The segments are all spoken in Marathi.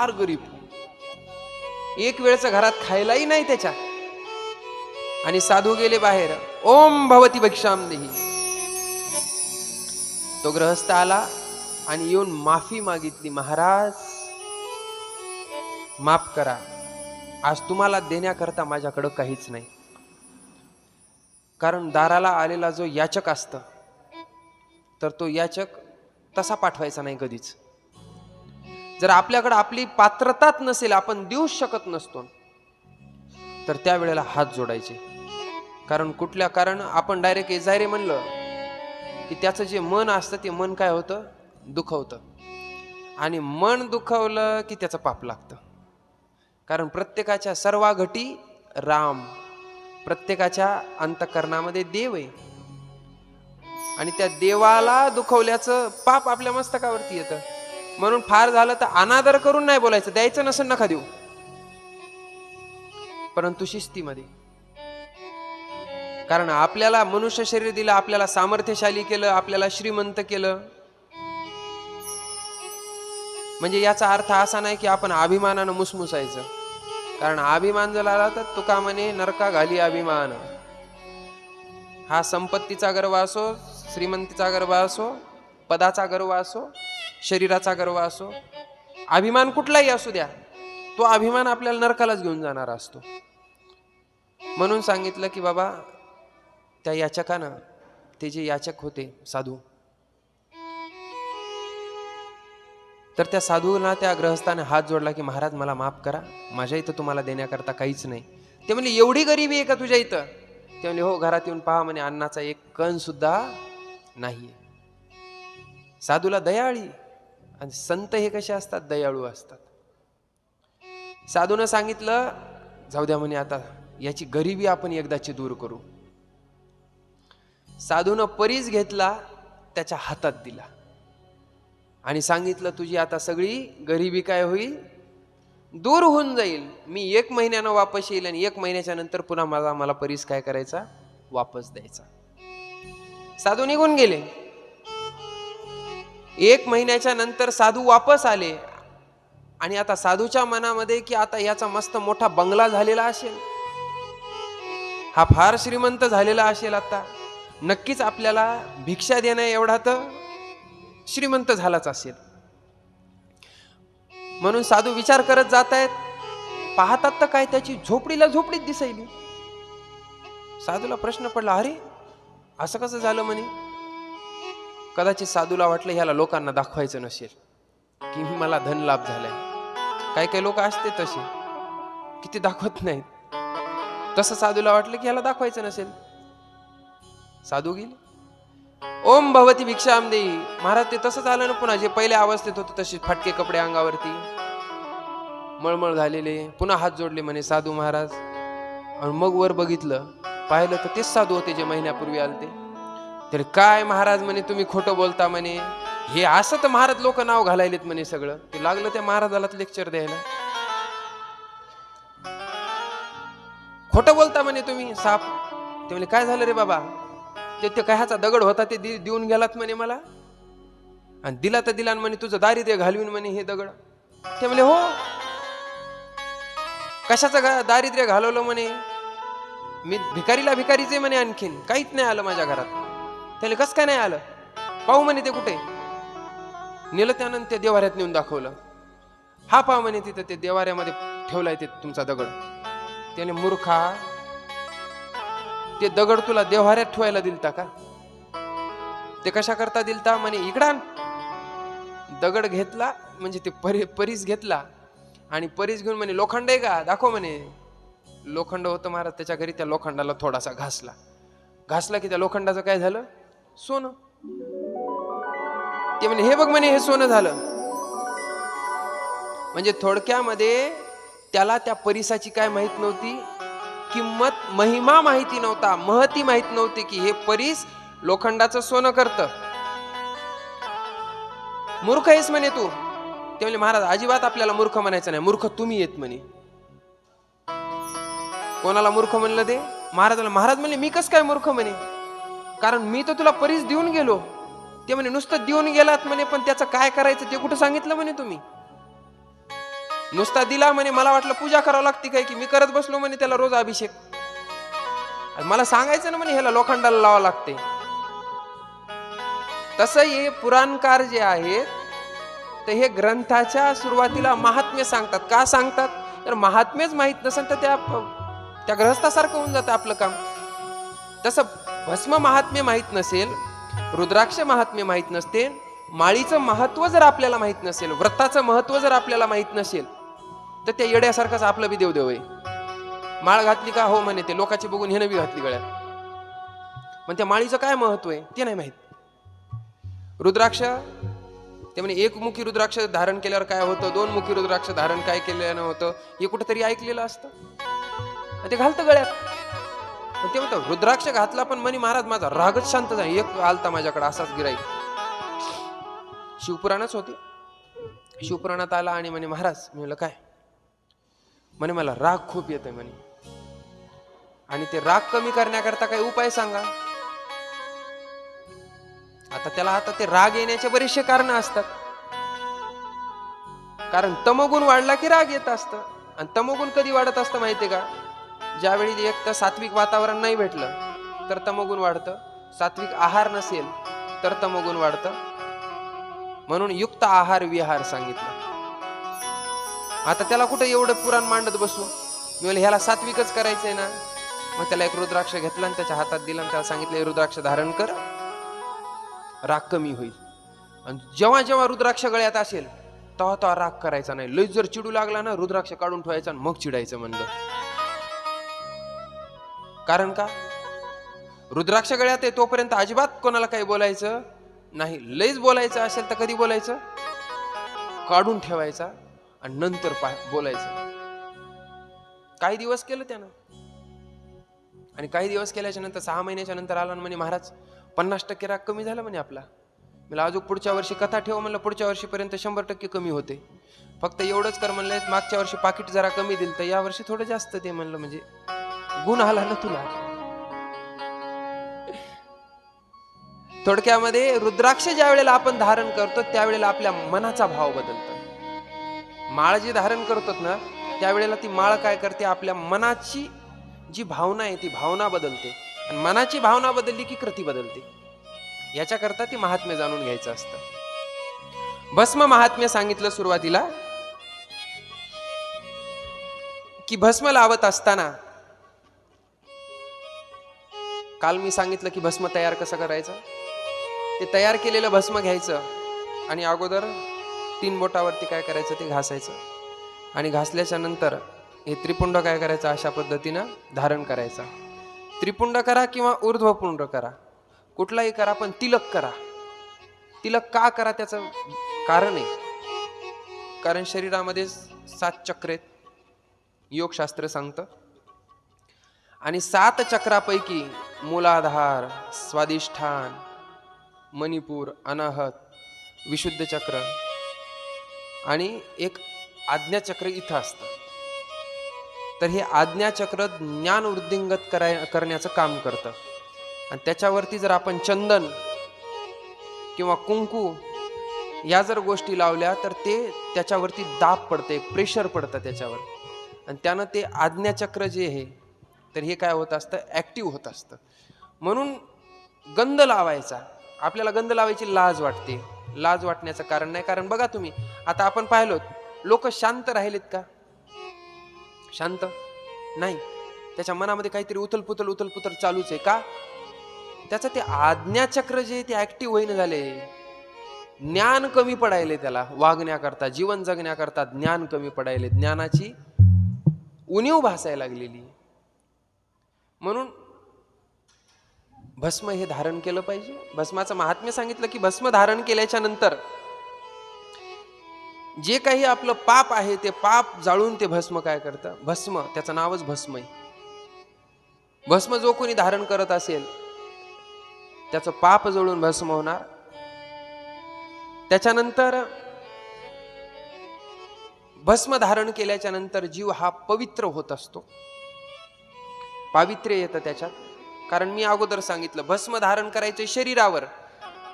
फार गरीब. एक वेळचं घरात खायलाही नाही त्याच्या. आणि साधू गेले बाहेर. ओम भवती भक्षाम देही तो ग्रहस्थ आला आणि येऊन माफी मागितली महाराज माफ करा. आज तुम्हाला देण्याकरता माझ्याकडं काहीच नाही. कारण दाराला आलेला जो याचक असतं तर तो याचक तसा पाठवायचा नाही कधीच. जर आपल्याकडे आपली पात्रताच नसेल आपण देऊच शकत नसतो. तर त्यावेळेला हात जोडायचे. कारण कुठल्या कारण आपण डायरेक्ट एझायरे म्हणलं की त्याचं जे मन असतं ते मन काय होतं? दुखवतं. आणि मन दुखवलं की त्याचं पाप लागतं. कारण प्रत्येकाच्या सर्वाघटी राम प्रत्येकाच्या अंतकरणामध्ये देव आहे. आणि त्या देवाला दुखवल्याचं पाप आपल्या मस्तकावरती येतं. म्हणून फार झालं तर अनादर करून नाही बोलायचं. द्यायचं नसेल नका देऊ. परंतु शिस्तीमध्ये. कारण आपल्याला मनुष्य शरीर दिलं आपल्याला सामर्थ्यशाली केलं आपल्याला श्रीमंत केलं. म्हणजे याचा अर्थ असा नाही की आपण अभिमानानं मुसमुसायचं. कारण अभिमान जर आला तर तुका म्हणे नरका घाली अभिमान. हा संपत्तीचा गर्व असो श्रीमंतीचा गर्व असो पदाचा गर्व असो शरीराचा गर्व असो अभिमान कुठलाही असू द्या तो अभिमान आपल्याला नरकालाच घेऊन जाणारा असतो. म्हणून सांगितलं की बाबा त्या याचकानं ते जे याचक होते साधू तर त्या साधूला त्या ग्रहस्थाने हात जोडला की महाराज मला माफ करा माझ्या इथं तुम्हाला देण्याकरता काहीच नाही. ते म्हणले एवढी गरिबी आहे का तुझ्या इथं? ते म्हणले हो घरात येऊन पहा म्हणे अन्नाचा एक कण सुद्धा नाही साधूला दयाळी आणि संत हे कसे असतात? दयाळू असतात. साधूनं सांगितलं जाऊ द्या म्हणे आता याची गरिबी आपण एकदाची दूर करू. साधूनं परीस घेतला त्याच्या हातात दिला. आणि सांगितलं तुझी आता सगळी गरिबी काय होईल? दूर होऊन जाईल. मी एक महिन्यानं वापस येईल आणि एक महिन्याच्या नंतर पुन्हा मला मला परीस काय करायचा? वापस द्यायचा. साधू निघून गेले. एक महिन्याच्या नंतर साधू वापस आले. आणि आता साधूच्या मनामध्ये की आता याचा मस्त मोठा बंगला झालेला असेल. हा फार श्रीमंत झालेला असेल आता. नक्कीच आपल्याला भिक्षा देणं एवढा तर श्रीमंत झालाच असेल. म्हणून साधू विचार करत जात आहेत पाहतात तर काय त्याची झोपडीला झोपडीत दिसायली. साधूला प्रश्न पडला अरे असं कसं झालं म्हणे? कदाचित साधूला वाटलं ह्याला लोकांना दाखवायचं नसेल. की मला धन लाभ झालाय. काही काही लोक असते तसे. की ते दाखवत नाहीत. तसं साधूला वाटलं की ह्याला दाखवायचं नसेल. साधू गेले. ओम भवती भिक्षा आमदेई महाराज ते तसंच आलं ना पुन्हा. जे पहिल्या अवस्थेत होते तसे फाटके कपडे अंगावरती. मळमळ झालेले. पुन्हा हात जोडले म्हणे साधू महाराज. आणि मग वर बघितलं पाहिलं तर तेच साधू होते जे महिन्यापूर्वी आले ते तर काय महाराज म्हणे तुम्ही खोटं बोलता म्हणे? हे असं तर महाराज लोक नाव घालायलेत म्हणे सगळं. ते लागलं त्या महाराजाला लेक्चर द्यायला. खोटं बोलता म्हणे तुम्ही साप. ते म्हणजे काय झालं रे बाबा? ते ते कह्याचा दगड होता ते देऊन गेलात म्हणे मला? आणि दिला तर दिला आणि म्हणे तुझं दारिद्र्य घालवीन म्हणे हे दगड. ते म्हणले हो. कशाचं दारिद्र्य घालवलं म्हणे? मी भिकारीला भिकारीचे म्हणे आणखीन. काहीच नाही आलं माझ्या घरात. त्याला कसं काय नाही आलं? पाहू म्हणे ते कुठे? नेलं त्यानं ते देवाऱ्यात नेऊन दाखवलं. हा पाहा म्हणे तिथं ते देवाऱ्यामध्ये ठेवलाय ते तुमचा दगड. त्याने मूर्खा ते दगड तुला देव्हाऱ्यात ठेवायला दिलता का? ते कशा करता दिलता? म्हणे इकडा दगड घेतला म्हणजे ते परी परीस घेतला आणि परीस घेऊन म्हणे लोखंड आहे का? दाखव म्हणे. लोखंड होतं महाराज त्याच्या घरी त्या लोखंडाला थोडासा घासला. घासला की त्या लोखंडाचं काय झालं? सोनं. ते म्हणे हे बघ म्हणे हे सोनं झालं. म्हणजे थोडक्यामध्ये त्याला त्या परिसाची काय माहीत नव्हती. किंमत महिमा माहिती नव्हता महती माहीत नव्हती की हे परीस लोखंडाचं सोनं करत. मूर्ख आहेस म्हणे तू. ते म्हणजे महाराज अजिबात आपल्याला मूर्ख म्हणायचं नाही. मूर्ख तुम्ही येत म्हणे. कोणाला मूर्ख म्हणलं ते? महाराजाला महाराज म्हणले मी कस काय मूर्ख म्हणे? कारण मी तर तुला परीस देऊन गेलो. ते म्हणे नुसतं देऊन गेलात म्हणे पण त्याचं काय करायचं ते कुठं सांगितलं म्हणे तुम्ही? नुसता दिला म्हणे मला वाटलं पूजा करावं लागते काय की मी करत बसलो म्हणे त्याला रोज अभिषेक. मला सांगायचं ना म्हणे ह्याला लोखंडाला लावा लागते. तसं हे पुराणकार जे आहेत तर हे ग्रंथाच्या सुरुवातीला महात्म्य सांगतात. का सांगतात? तर महात्म्यच माहीत नसेल तर त्या त्या ग्रहस्थासारखं होऊन जातं आपलं काम. तसं भस्म महात्म्य माहीत नसेल रुद्राक्ष महात्म्य माहीत नसते माळीचं महत्त्व जर आपल्याला माहीत नसेल व्रताचं महत्त्व जर आपल्याला माहीत नसेल तर त्या येड्यासारखंच आपलं बी देवदेव आहे. माळ घातली का हो म्हणे ते लोकाची बघून हे बी घातली गळ्यात. पण त्या माळीचं काय महत्त्व आहे ते नाही माहीत. रुद्राक्ष ते म्हणे एक मुखी रुद्राक्ष धारण केल्यावर काय होतं दोन मुखी रुद्राक्ष धारण काय केल्यानं होतं हे कुठेतरी ऐकलेलं असतं. ते घालतं गळ्यात. ते म्हणतो रुद्राक्ष घातला पण म्हणे महाराज माझा रागच शांत झाला. एक आलता माझ्याकडे असाच गिराई शिवपुराणच होती. शिवपुराणात आला आणि म्हणे महाराज मी म्हणलं काय? म्हणे मला राग खूप येतोय म्हणे. आणि ते राग कमी करण्याकरता काही उपाय सांगा. आता त्याला आता ते राग येण्याचे बरेचसे कारण असतात. कारण तमगुण वाढला की राग येत असतं. आणि तमगुण कधी वाढत असतं माहितीये का? ज्यावेळी एक तर सात्विक वातावरण नाही भेटलं तर तमगुण वाढतं. सात्विक आहार नसेल तर तमगुण वाढतं. म्हणून युक्त आहार विहार सांगितलं. आता त्याला कुठं एवढं पुराण मांडत बसू? मी म्हणलं ह्याला सात्विकच करायचंय ना? मग त्याला एक रुद्राक्ष घेतला आणि त्याच्या हातात दिला आणि त्याला सांगितलं रुद्राक्ष धारण कर. राग कमी होईल. आणि जेव्हा जेव्हा रुद्राक्ष गळ्यात असेल तेव्हा तेव्हा राग करायचा नाही. लय जर चिडू लागला ना रुद्राक्ष काढून ठेवायचा आणि मग चिडायचं म्हणलं. कारण का? रुद्राक्ष गळ्यात आहे तोपर्यंत अजिबात कोणाला काही बोलायचं नाही. लयच बोलायचं असेल तर कधी बोलायचं? काढून ठेवायचा आणि नंतर बोलायचं. काही दिवस केलं त्यानं. आणि काही दिवस केल्याच्यानंतर सहा महिन्याच्या नंतर आला म्हणे महाराज पन्नास टक्के राग कमी झाला म्हणे आपला. मला अजून पुढच्या वर्षी कथा ठेव म्हणलं पुढच्या वर्षीपर्यंत शंभर टक्के कमी होते. फक्त एवढंच कर म्हणलं मागच्या वर्षी पाकिट जरा कमी दिलं तर या वर्षी थोडं जास्त ते म्हणलं म्हणजे गुण आला ना तुला? थोडक्यामध्ये रुद्राक्ष ज्या वेळेला आपण धारण करतो त्यावेळेला आपल्या मनाचा भाव बदलतो. माळ जी धारण करतो ना त्यावेळेला ती माळ काय करते? आपल्या मनाची जी भावना आहे ती भावना बदलते. आणि मनाची भावना बदलली की कृती बदलते. याच्याकरता ती महात्म्य जाणून घ्यायचं असतं. भस्म महात्म्य सांगितलं सुरुवातीला की भस्म लावत असताना काल मी सांगितलं की भस्म तयार कसं करायचं? ते तयार केलेलं भस्म घ्यायचं आणि अगोदर तीन बोटावरती काय करायचं ते घासायचं. आणि घासल्याच्या नंतर हे त्रिपुंड काय करायचं? अशा पद्धतीनं धारण करायचा. त्रिपुंड करा किंवा ऊर्ध्वपुंड करा. कुठलाही करा पण तिलक करा. तिलक का करा त्याचं कारण आहे. कारण शरीरामध्ये सात चक्र आहेत. योगशास्त्र सांगतं. आणि सात चक्रापैकी मूलाधार स्वादिष्ठान मणिपूर अनाहत विशुद्ध चक्र आणि एक आज्ञाचक्र इथं असतं. तर हे आज्ञाचक्र ज्ञान वृद्धिंगत कराय करण्याचं काम करतं. आणि त्याच्यावरती जर आपण चंदन किंवा कुंकू या जर गोष्टी लावल्या तर ते त्याच्यावरती दाब पडते प्रेशर पडतं त्याच्यावर. आणि त्यानं ते आज्ञाचक्र जे आहे तर हे काय होत असतं? ॲक्टिव्ह होत असतं. म्हणून गंध लावायचा. आपल्याला गंध लावायची लाज वाटते. लाज वाटण्याचं कारण नाही. कारण बघा तुम्ही आता आपण पाहिलो लोक शांत राहिलेत का? शांत? नाही. त्याच्या मनामध्ये काहीतरी उथलपुथल उथलपुथल चालूच आहे. का? त्याचं ते आज्ञाचक्र जे ते ॲक्टिव्ह होईन झाले. ज्ञान कमी पडायले त्याला. वागण्याकरता जीवन जगण्याकरता ज्ञान कमी पडायले. ज्ञानाची उणीव भासायला लागलेली. म्हणून भस्म हे धारण केलं पाहिजे. भस्माचं महात्म्य सांगितलं की भस्म धारण केल्याच्यानंतर जे काही आपलं पाप आहे ते पाप जाळून ते भस्म काय करतं? भस्म त्याचं नावच भस्म आहे भस्म जो कोणी धारण करत असेल त्याचं पाप जळून भस्म होणार. त्याच्यानंतर भस्म धारण केल्याच्यानंतर जीव हा पवित्र होत असतो. पावित्र्य येतं त्याच्यात. कारण मी अगोदर सांगितलं भस्म धारण करायचे शरीरावर.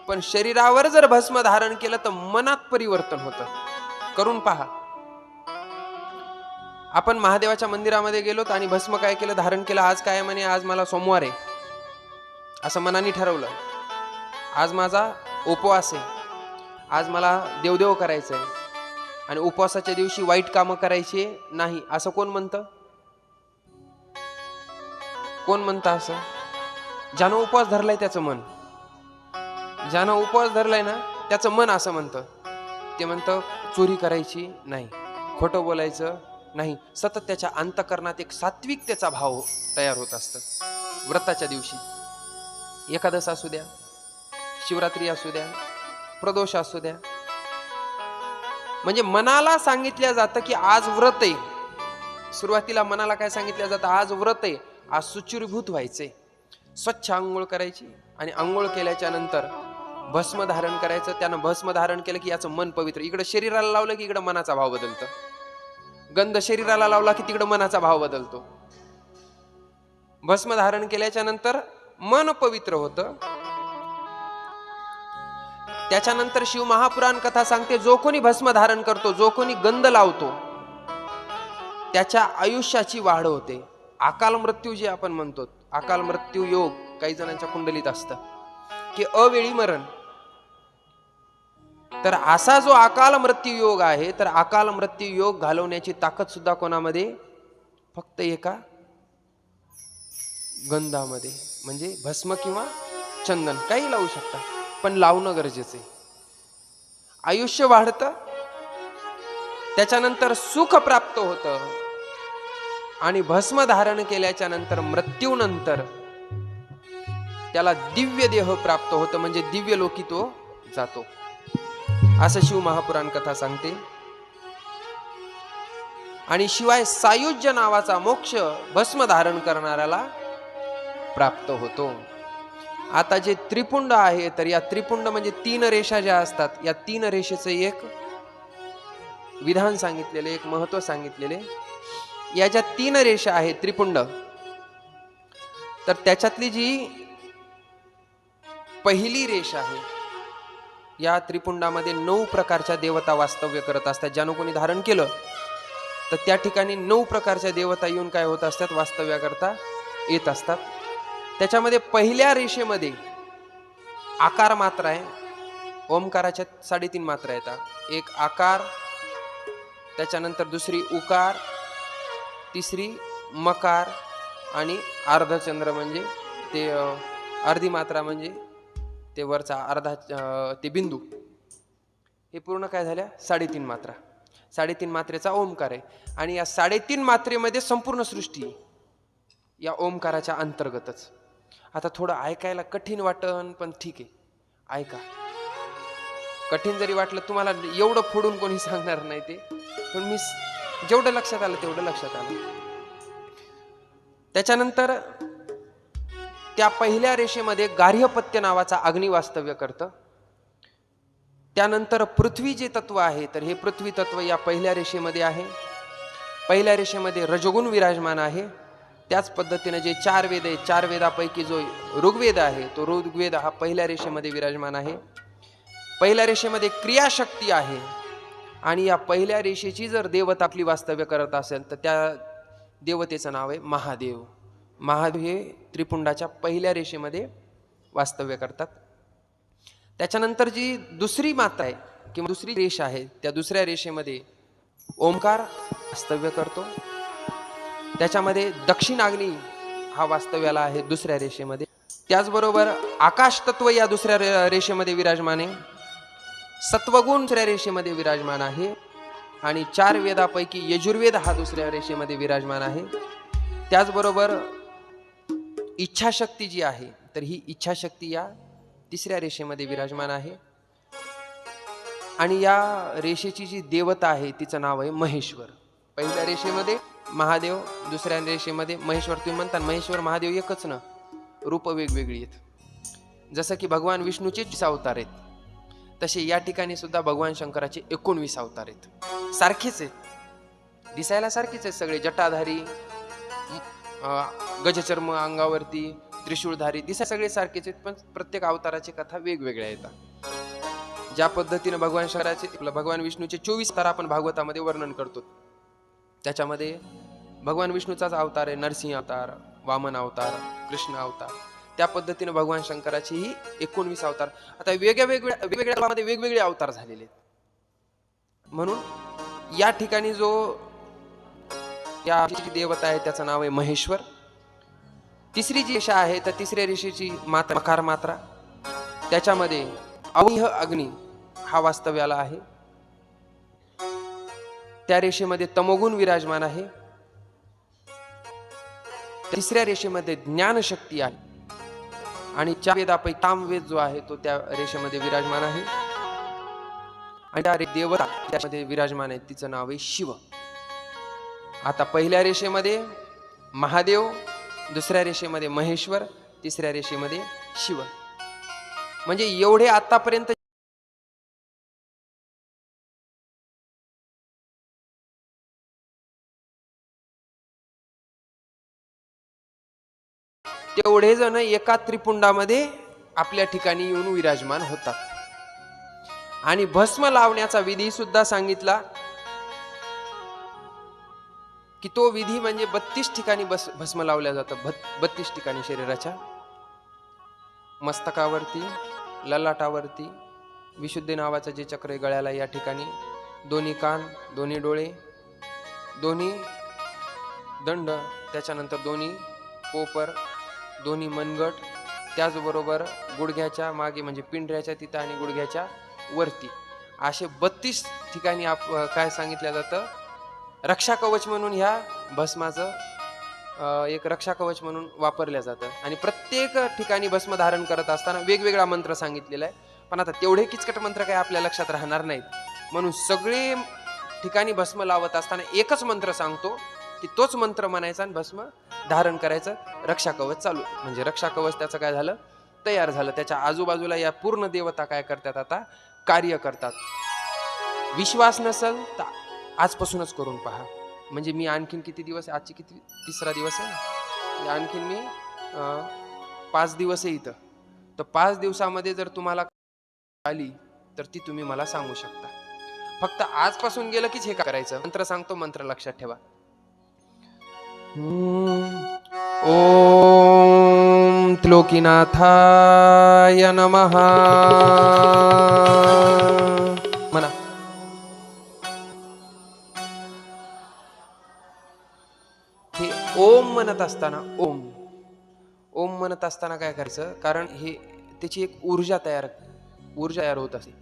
पण शरीरावर जर भस्म धारण केलं तर मनात परिवर्तन होतं. करून पहा. आपण महादेवाच्या मंदिरामध्ये गेलो आणि भस्म काय केलं धारण केलं आज काय म्हणे आज मला सोमवार आहे. असं मनाने ठरवलं. आज माझा उपवास आहे. आज मला देवदेव करायचं आहे आणि उपवासाच्या दिवशी वाईट कामं करायची नाही असं कोण म्हणतं? कोण म्हणतं असं? ज्यानं उपवास धरलाय त्याचं मन. ज्यानं उपवास धरलाय ना त्याचं मन असं म्हणतं. ते म्हणतं चोरी करायची नाही. खोटं बोलायचं नाही. सतत त्याच्या अंतकरणात एक सात्विकतेचा भाव तयार होत असतं. व्रताच्या दिवशी. एकादश असू द्या शिवरात्री असू द्या प्रदोष असू द्या. म्हणजे मनाला सांगितलं जातं की आज व्रत आहे. सुरुवातीला मनाला काय सांगितलं जातं? आज व्रत आहे. आज व्हायचे. स्वच्छ आंघोळ करायची आणि आंघोळ केल्याच्यानंतर भस्म धारण करायचं. त्यानं भस्म धारण केलं की याचं मन पवित्र. इकडं शरीराला लावलं की इकडं मनाचा भाव बदलतो. गंध शरीराला लावला की तिकडं मनाचा भाव बदलतो. भस्म धारण केल्याच्यानंतर मन पवित्र होतं. त्याच्यानंतर शिव महापुराण कथा सांगते जो कोणी भस्म धारण करतो जो कोणी गंध लावतो त्याच्या आयुष्याची वाढ होते. अकाल मृत्यू जे आपण म्हणतो अकाल मृत्यू योग काही जणांच्या कुंडलीत असतं. की अवेळी मरण. तर असा जो अकाल मृत्यू योग आहे तर अकाल मृत्यू योग घालवण्याची ताकद सुद्धा कोणामध्ये? फक्त एका गंधामध्ये. म्हणजे भस्म किंवा चंदन. काही लावू शकता पण लावणं गरजेचं आहे. आयुष्य वाढतं त्याच्यानंतर सुख प्राप्त होतं. आणि भस्म धारण केल्याच्यानंतर मृत्यूनंतर त्याला दिव्य देह प्राप्त होतं म्हणजे दिव्य लोकी तो जातो. असं शिव महापुराण कथा सांगते. आणि शिवाय सायुज्य नावाचा मोक्ष भस्म धारण करणाऱ्याला प्राप्त होतो. आता जे त्रिपुंड आहे तर या त्रिपुंड म्हणजे तीन रेषा ज्या असतात या तीन रेषेचं एक विधान सांगितलेले एक महत्त्व सांगितलेले या ज्या तीन रेषा आहेत त्रिपुंड तर त्याच्यातली जी पहिली रेषा आहे या त्रिपुंडामध्ये नऊ प्रकारच्या देवता वास्तव्य करत असतात. ज्यानं कोणी धारण केलं तर त्या ठिकाणी नऊ प्रकारच्या देवता येऊन काय होत असतात? वास्तव्याकरता येत असतात. त्याच्यामध्ये पहिल्या रेषेमध्ये आकार मात्र आहे. ओमकाराच्या साडेतीन मात्रा येतात. एक आकार त्याच्यानंतर दुसरी उकार तिसरी मकार आणि अर्धचंद्र म्हणजे ते अर्धी मात्रा म्हणजे ते वरचा अर्धा ते बिंदू. हे पूर्ण काय झाल्या? साडेतीन मात्रा. साडेतीन मात्रेचा ओंकार आहे. आणि या साडेतीन मात्रेमध्ये संपूर्ण सृष्टी आहे. या ओमकाराच्या अंतर्गतच. आता थोडं ऐकायला कठीण वाटन पण ठीक आहे. ऐका. कठीण जरी वाटलं तुम्हाला एवढं फोडून कोणी सांगणार नाही ते. पण मी जेवढं लक्षात आलं तेवढं लक्षात आलं. त्याच्यानंतर त्या पहिल्या रेषेमध्ये गार्हपत्य नावाचा अग्नी वास्तव्य करतं. त्यानंतर पृथ्वी जे तत्व आहे तर हे पृथ्वी तत्व या पहिल्या रेषेमध्ये आहे. पहिल्या रेषेमध्ये रजगुण विराजमान आहे. त्याच पद्धतीने जे चार वेद आहेत चार वेदापैकी जो ऋग्वेद आहे तो ऋग्वेद हा पहिल्या रेषेमध्ये विराजमान आहे. पहिल्या रेषेमध्ये क्रियाशक्ती आहे. आणि या पहिल्या रेषेची जर देवता आपली वास्तव्य करत असेल तर त्या देवतेचं नाव आहे महादेव. महादेव हे त्रिपुंडाच्या पहिल्या रेषेमध्ये वास्तव्य करतात. त्याच्यानंतर जी दुसरी माता आहे किंवा दुसरी रेषा आहे त्या दुसऱ्या रेषेमध्ये ओंकार वास्तव्य करतो. त्याच्यामध्ये दक्षिणाग्नी हा वास्तव्याला आहे दुसऱ्या रेषेमध्ये. त्याचबरोबर आकाश तत्व या दुसऱ्या रे- रेषेमध्ये विराजमान आहे. सत्वगुण दुसऱ्या रेषेमध्ये विराजमान आहे आणि चार वेदापैकी यजुर्वेद हा दुसऱ्या रेषेमध्ये विराजमान आहे. त्याचबरोबर इच्छाशक्ती जी आहे तर ही इच्छाशक्ती या तिसऱ्या रेषेमध्ये विराजमान आहे. आणि या रेषेची जी देवता आहे तिचं नाव आहे महेश्वर. पहिल्या रेषेमध्ये महादेव दुसऱ्या रेषेमध्ये महेश्वर. तुम्ही म्हणता महेश्वर महादेव एकच ना? रूप वेगवेगळी आहेत. जसं की भगवान विष्णूचे अवतार आहेत. तसे या ठिकाणी सुद्धा भगवान शंकराचे एकोणवीस अवतार आहेत. सारखेच आहेत. दिसायला सारखेच आहेत सगळे. जटाधारी गजचर्म अंगावरती त्रिशूळधारी दिसा सगळे सारखेच आहेत पण प्रत्येक अवताराची कथा वेगवेगळ्या येतात. ज्या पद्धतीने भगवान शंकराचे भगवान विष्णूचे चोवीस तारा आपण भागवतामध्ये वर्णन करतो. त्याच्यामध्ये भगवान विष्णूचाच अवतार आहे नरसिंह अवतार वामन अवतार कृष्ण अवतार. त्या पद्धतीने भगवान शंकराची ही एकोणवीस अवतार. आता वेगळ्या वेगवेगळ्या वेगवेगळ्या काळामध्ये वेगवेगळे अवतार झालेले आहेत. म्हणून या ठिकाणी जो या देवता आहे त्याचं नाव आहे महेश्वर. तिसरी जी रेषा आहे तर तिसऱ्या रेषेची मात्रा मकार मात्रा. त्याच्यामध्ये अवह अग्नी हा वास्तव्याला आहे. त्या रेषेमध्ये तमोगुण विराजमान आहे. तिसऱ्या रेषेमध्ये ज्ञानशक्ती आहे. आणि चार वेदापैकी तामवेद जो आहे तो त्या रेषेमध्ये विराजमान आहे. आणि त्या देवता त्यामध्ये विराजमान आहे. तिचं नाव आहे शिव. आता पहिल्या रेषेमध्ये महादेव दुसऱ्या रेषेमध्ये महेश्वर तिसऱ्या रेषेमध्ये शिव. म्हणजे एवढे आतापर्यंत तेवढे जण एका त्रिपुंडामध्ये आपल्या ठिकाणी येऊन विराजमान होतात. आणि भस्म लावण्याचा विधी सुद्धा सांगितला की तो विधी म्हणजे बत्तीस ठिकाणी बस भस्म लावल्या जातं बत्तीस ठिकाणी शरीराच्या. मस्तकावरती ललाटावरती विशुद्धी नावाचं जे चक्र आहे गळ्याला या ठिकाणी दोन्ही कान दोन्ही डोळे दोन्ही दंड त्याच्यानंतर दोन्ही कोपर दोन्ही मनगट त्याचबरोबर गुडघ्याच्या मागे म्हणजे पिंढऱ्याच्या तिथं आणि गुडघ्याच्या वरती. असे बत्तीस ठिकाणी आप काय सांगितलं जातं? रक्षा कवच म्हणून ह्या भस्माचं एक रक्षा कवच म्हणून वापरल्या जातं. आणि प्रत्येक ठिकाणी भस्म धारण करत असताना वेगवेगळा मंत्र सांगितलेला आहे. पण आता तेवढे किचकट मंत्र काही आपल्या लक्षात राहणार नाहीत. म्हणून सगळे ठिकाणी भस्म लावत असताना एकच मंत्र सांगतो की तोच मंत्र म्हणायचा आणि भस्म धारण करायचं. रक्षा कवच चालू. म्हणजे रक्षा कवच त्याचं काय झालं? तयार झालं. त्याच्या आजूबाजूला या पूर्ण देवता काय करतात आता? कार्य करतात. विश्वास नसेल तर आजपासूनच करून पहा. म्हणजे मी आणखीन किती दिवस आजची किती तिसरा दिवस आहे आणखीन मी अं, पाच दिवस आहे इथं. तर पाच दिवसामध्ये जर तुम्हाला आली तर ती तुम्ही मला सांगू शकता. फक्त आजपासून गेलं कीच हे करायचं? मंत्र सांगतो मंत्र लक्षात ठेवा. ओम त्लोकीनाथाय नमः। म्हणा हे ओम म्हणत असताना ओम. ओम म्हणत असताना काय करायचं? कारण हे त्याची एक ऊर्जा तयार ऊर्जा तयार होत असते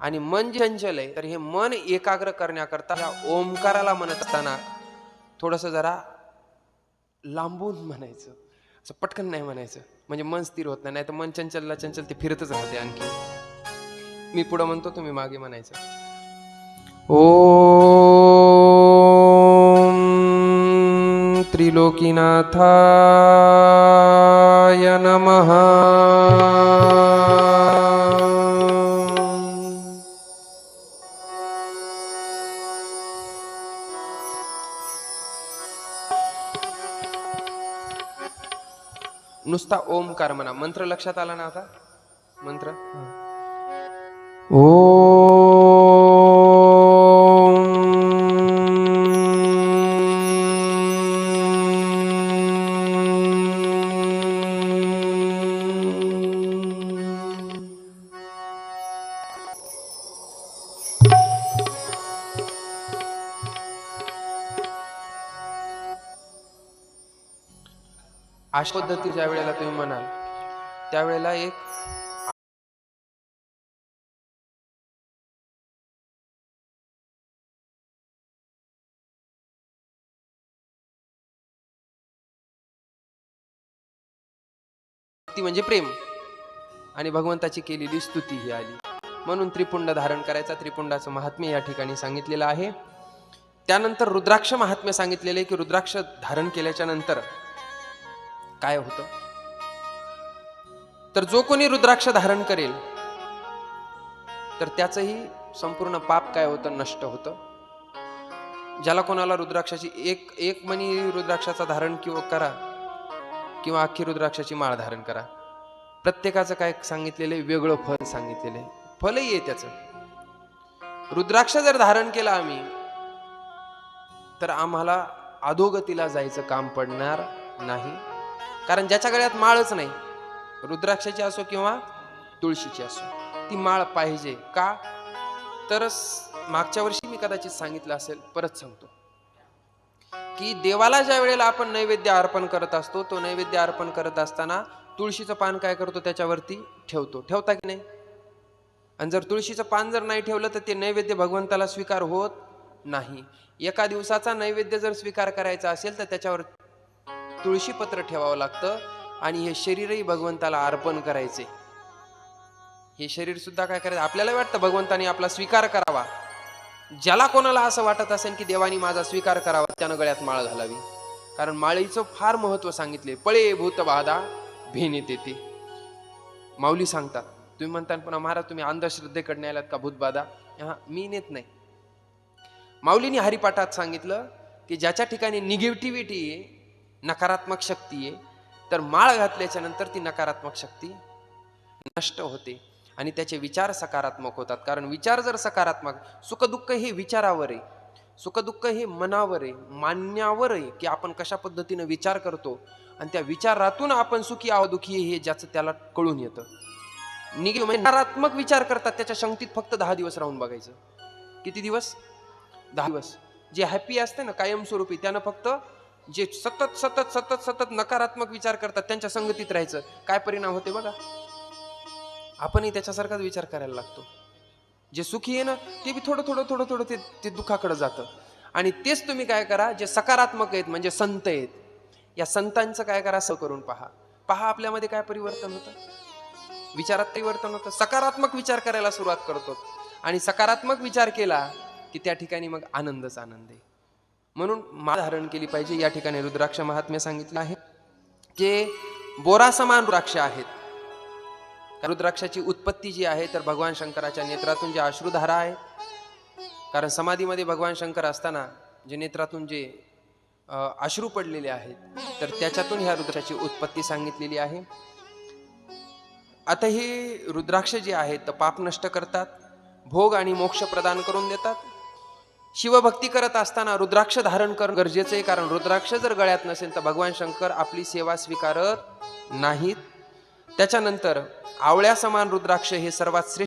आणि मन चंचल आहे तर हे मन एकाग्र करण्याकरता या ओमकाराला म्हणत असताना थोडस जरा लांबून म्हणायचं. असं पटकन नाही म्हणायचं. म्हणजे मन स्थिर होत नाही तर मन चंचलला चंचल ते फिरतच राहते आणखी. मी पुढं म्हणतो तुम्ही मागे म्हणायचं. ओम त्रिलोकीनाथाय नमः. नुसता ओमकार म्हणा. मंत्र लक्षात आला ना आता? मंत्र? ओ अशा पद्धती ज्या वेळेला तुम्ही म्हणाल त्यावेळेला एक ती म्हणजे प्रेम. आणि भगवंताची केलेली स्तुती ही आली. म्हणून त्रिपुंड धारण करायचा त्रिपुंडाचं महात्म्य या ठिकाणी सांगितलेलं आहे. त्यानंतर रुद्राक्ष महात्म्य सांगितलेले की रुद्राक्ष धारण केल्याच्यानंतर काय होतं? तर जो कोणी रुद्राक्ष धारण करेल तर त्याचंही संपूर्ण पाप काय होतं? नष्ट होतं. ज्याला कोणाला रुद्राक्षाची एक एक मणी रुद्राक्षाचा धारण किंवा करा किंवा अख्खी रुद्राक्षाची माळ धारण करा. प्रत्येकाचं काय सांगितलेलं आहे? वेगळं फल सांगितलेलं आहे. फलही आहे त्याचं. रुद्राक्ष जर धारण केलं आम्ही तर आम्हाला अधोगतीला जायचं काम पडणार नाही. कारण ज्याच्या गळ्यात माळच नाही रुद्राक्षाची असो किंवा तुळशीची असो ती माळ पाहिजे का? तरच मागच्या वर्षी मी कदाचित सांगितलं असेल परत सांगतो. की देवाला ज्या वेळेला आपण नैवेद्य अर्पण करत असतो तो नैवेद्य अर्पण करत असताना तुळशीचं पान काय करतो त्याच्यावरती ठेवतो. ठेवता की नाही? आणि जर तुळशीचं पान जर नाही ठेवलं तर ते नैवेद्य भगवंताला स्वीकार होत नाही. एका दिवसाचा नैवेद्य जर स्वीकार करायचा असेल तर त्याच्यावर तुळशीपत्र ठेवावं लागतं आणि हे शरीरही भगवंताला अर्पण करायचे. हे शरीर सुद्धा काय करायचं? आपल्याला वाटतं भगवंताने आपला स्वीकार करावा. ज्याला कोणाला असं वाटत असेल की देवानी माझा स्वीकार करावा त्यानं गळ्यात माळ घालावी. कारण माळीचं फार महत्त्व सांगितले. पळे भूत बाधा भेने येते माऊली सांगतात तुम्ही म्हणता पुन्हा महाराज तुम्ही अंधश्रद्धेकडे आलात का भूतबाधा हा मी नेत नाही. माऊलीने हरिपाठात सांगितलं की ज्याच्या ठिकाणी निगेटिव्हिटी आहे नकारात्मक शक्ती आहे. तर माळ घातल्याच्या नंतर ती नकारात्मक शक्ती नष्ट होते. आणि त्याचे विचार सकारात्मक होतात. कारण विचार जर सकारात्मक सुखदुःख हे विचारावर आहे. सुखदुःख हे मनावर आहे. मान्यावर आहे की आपण कशा पद्धतीनं विचार करतो. आणि त्या विचारातून आपण सुखी आहो दुखी आहे हे ज्याचं त्याला कळून येतं. निगे म्हणजे नकारात्मक विचार करतात. त्याच्या शंक्तीत फक्त दहा दिवस राहून बघायचं. किती दिवस? दहा दिवस. जे हॅपी असते ना कायमस्वरूपी त्यानं फक्त जे सतत सतत सतत सतत नकारात्मक विचार करतात त्यांच्या संगतीत राहायचं. काय परिणाम होते बघा? आपणही त्याच्यासारखाच विचार करायला लागतो. जे सुखी आहे ना ते बी थोडं थोडं थोडं थोडं ते ते दुःखाकडे जातं. आणि तेच तुम्ही काय करा जे सकारात्मक आहेत म्हणजे संत आहेत या संतांचं काय करा असं करून पहा. पहा आपल्यामध्ये काय परिवर्तन होतं. विचारात परिवर्तन होतं. सकारात्मक विचार करायला सुरुवात करतो. आणि सकारात्मक विचार केला की त्या ठिकाणी मग आनंदच आनंद आहे. म्हणून मा धारण केली पाहिजे. या ठिकाणी रुद्राक्ष महात्म्य सांगितलं आहे जे बोरा समान रुद्राक्ष आहेत. रुद्राक्षाची उत्पत्ती जी आहे तर भगवान शंकराच्या नेत्रातून जे अश्रुधारा आहे कारण समाधीमध्ये भगवान शंकर असताना जे नेत्रातून जे अश्रू पडलेले आहेत तर त्याच्यातून ह्या रुद्राची उत्पत्ती सांगितलेली आहे. आता ही रुद्राक्ष जे आहेत तर पाप नष्ट करतात भोग आणि मोक्ष प्रदान करून देतात. शिवभक्ती करत असताना रुद्राक्ष धारण करणं गरजेचं आहे. कारण रुद्राक्ष जर गळ्यात नसेल तर भगवान शंकर आपली सेवा स्वीकारत नाहीत. त्याच्यानंतर आवळ्या समान रुद्राक्ष हे सर्वात श्रेष्ठ